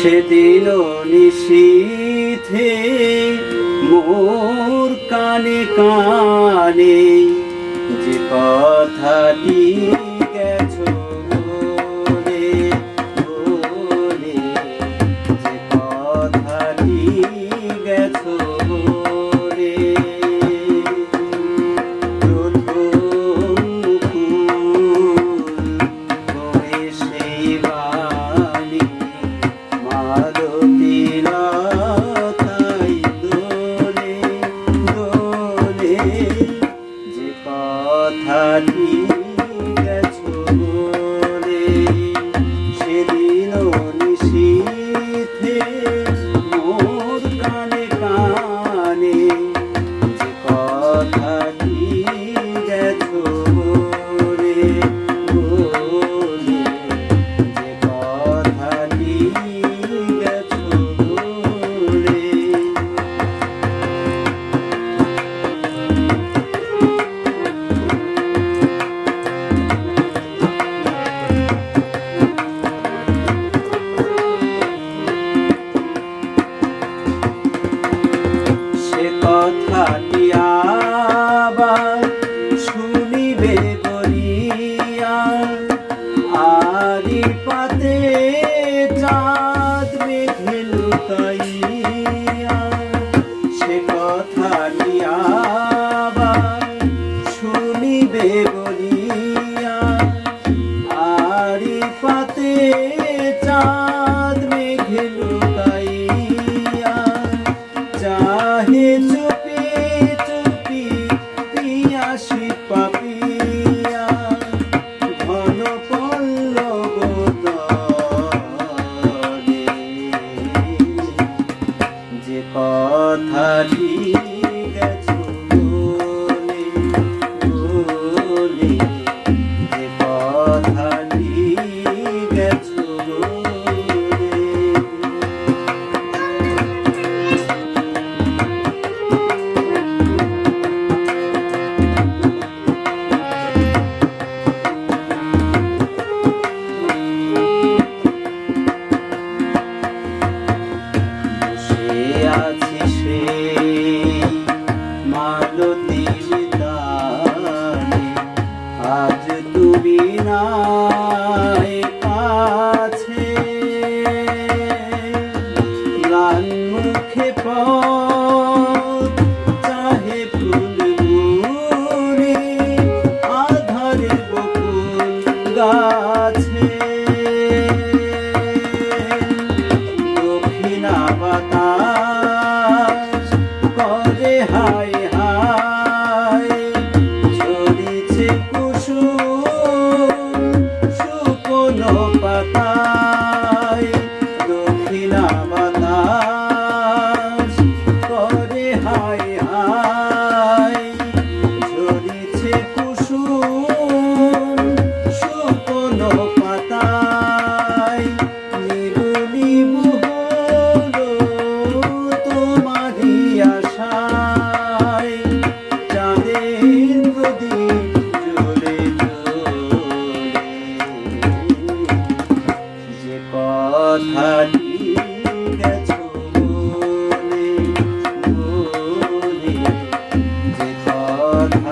সেদিন নিশীথে মোর কানে কানে যে কথাটি লুকাইয়া সে বলিয়া আড়ি পাতে চা Hari patah কথা